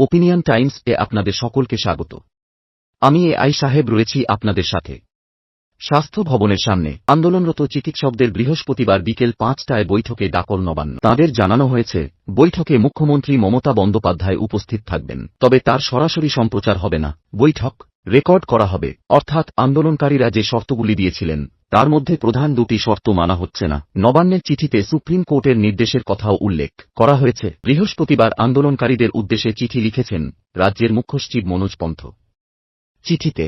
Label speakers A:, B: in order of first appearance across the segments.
A: Opinion Times এ আপনাদের সকলকে স্বাগত। আমি এ আই সাহেব রয়েছি আপনাদের সাথে। স্বাস্থ্য ভবনের সামনে আন্দোলনরত চিকিৎসকদের বৃহস্পতিবার বিকেল পাঁচটায় বৈঠকে ডাকল নবান্ন। তাঁদের জানানো হয়েছে, বৈঠকে মুখ্যমন্ত্রী মমতা বন্দ্যোপাধ্যায় উপস্থিত থাকবেন। তবে তার সরাসরি সম্প্রচার হবে না। বৈঠক রেকর্ড করা হবে। অর্থাৎ আন্দোলনকারীরা যে শর্তগুলি দিয়েছিলেন তার মধ্যে প্রধান দুটি শর্ত মানা হচ্ছে না। নবান্নের চিঠিতে সুপ্রিম কোর্টের নির্দেশের কথাও উল্লেখ করা হয়েছে। বৃহস্পতিবার আন্দোলনকারীদের উদ্দেশ্যে চিঠি লিখেছেন রাজ্যের মুখ্য সচিব মনোজ পন্থ। চিঠিতে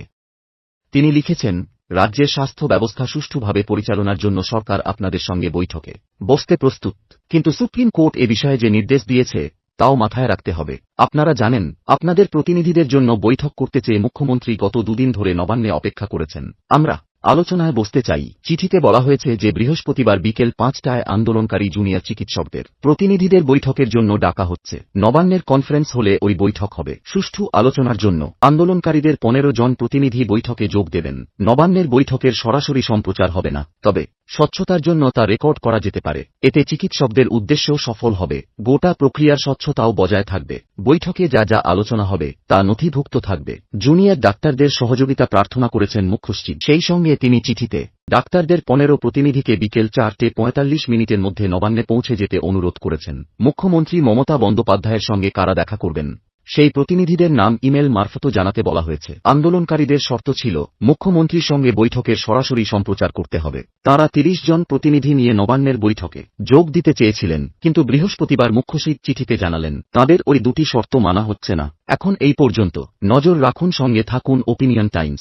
A: তিনি লিখেছেন, রাজ্যের স্বাস্থ্য ব্যবস্থা সুষ্ঠুভাবে পরিচালনার জন্য সরকার আপনাদের সঙ্গে বৈঠকে বসতে প্রস্তুত। কিন্তু সুপ্রিম কোর্ট এ বিষয়ে যে নির্দেশ দিয়েছে, তাও মাথায় রাখতে হবে। আপনারা জানেন, আপনাদের প্রতিনিধিদের জন্য বৈঠক করতে চেয়ে মুখ্যমন্ত্রী গত দুদিন ধরে নবান্নে অপেক্ষা করেছেন। আমরা আলোচনায় বসতে চাই। চিঠিতে বলা হয়েছে যে, বৃহস্পতিবার বিকেল পাঁচটায় আন্দোলনকারী জুনিয়র চিকিৎসকদের প্রতিনিধিদের বৈঠকের জন্য ডাকা হচ্ছে। নবান্নের কনফারেন্স হলে ওই বৈঠক হবে। সুষ্ঠু আলোচনার জন্য আন্দোলনকারীদের পনেরো জন প্রতিনিধি বৈঠকে যোগ দেবেন। নবান্নের বৈঠকের সরাসরি সম্প্রচার হবে না। তবে স্বচ্ছতার জন্য তা রেকর্ড করা যেতে পারে। এতে চিকিৎসকদের উদ্দেশ্যও সফল হবে। গোটা প্রক্রিয়ার স্বচ্ছতাও বজায় থাকবে। বৈঠকে যা যা আলোচনা হবে, তা নথিভুক্ত থাকবে। জুনিয়র ডাক্তারদের সহযোগিতা প্রার্থনা করেছেন মুখ্য সচিব সেই সঙ্গে তিনি চিঠিতে, ডাক্তারদের পনেরো প্রতিনিধিকে বিকেল চারটে পঁয়তাল্লিশ মিনিটের মধ্যে নবান্নে পৌঁছে যেতে অনুরোধ করেছেন। মুখ্যমন্ত্রী মমতা বন্দ্যোপাধ্যায়ের সঙ্গে কারা দেখা করবেন? সেই প্রতিনিধিদের নাম ইমেল মারফতও জানাতে বলা হয়েছে। আন্দোলনকারীদের শর্ত ছিল, মুখ্যমন্ত্রীর সঙ্গে বৈঠকের সরাসরি সম্প্রচার করতে হবে। তাঁরা তিরিশ জন প্রতিনিধি নিয়ে নবান্নের বৈঠকে যোগ দিতে চেয়েছিলেন, কিন্তু বৃহস্পতিবার মুখ্যসচিব চিঠিতে জানালেন, তাঁদের ওই দুটি শর্ত মানা হচ্ছে না। এখন এই পর্যন্ত, নজর রাখুন সঙ্গে থাকুন ওপিনিয়ন টাইমস।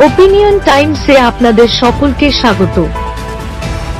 B: ওপিনিয়ন টাইমসে আপনাদের সকলকে স্বাগত।